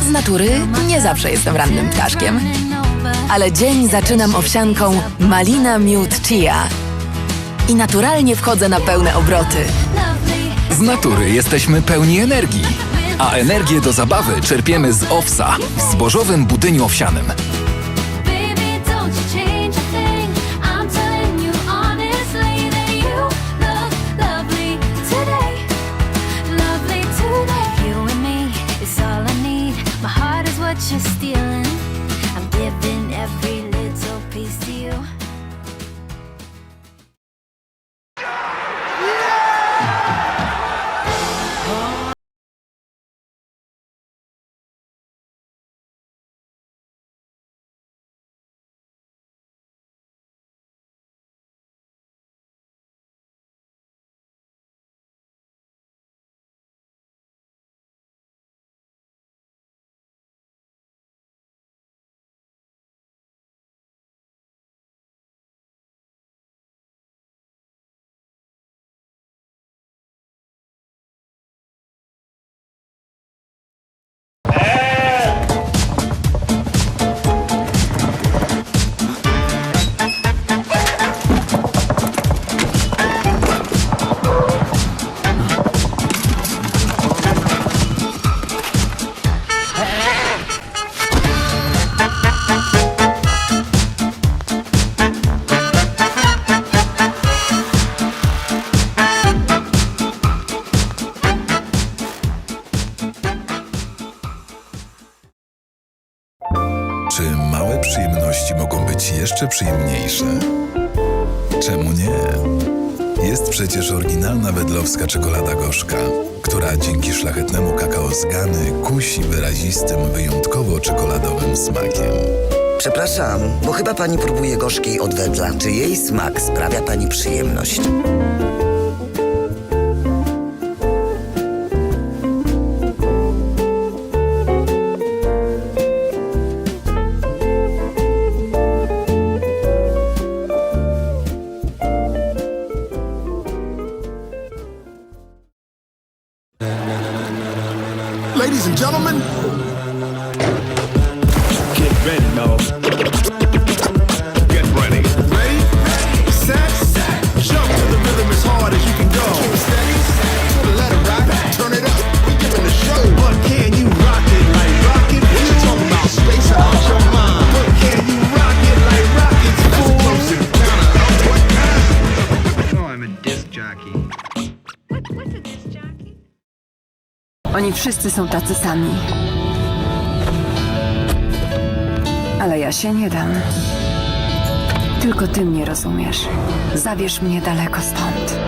Z natury nie zawsze jestem rannym ptaszkiem, ale dzień zaczynam owsianką malina miód chia i naturalnie wchodzę na pełne obroty. Z natury jesteśmy pełni energii, a energię do zabawy czerpiemy z owsa w zbożowym budyniu owsianym. Jeszcze przyjemniejsze? Czemu nie? Jest przecież oryginalna wedlowska czekolada gorzka, która dzięki szlachetnemu kakao z Gany kusi wyrazistym, wyjątkowo czekoladowym smakiem. Przepraszam, bo chyba pani próbuje gorzkiej od wedla. Czy jej smak sprawia pani przyjemność? Ladies and gentlemen, Get ready, y'all. Oni wszyscy są tacy sami. Ale ja się nie dam. Tylko ty mnie rozumiesz. Zabierz mnie daleko stąd.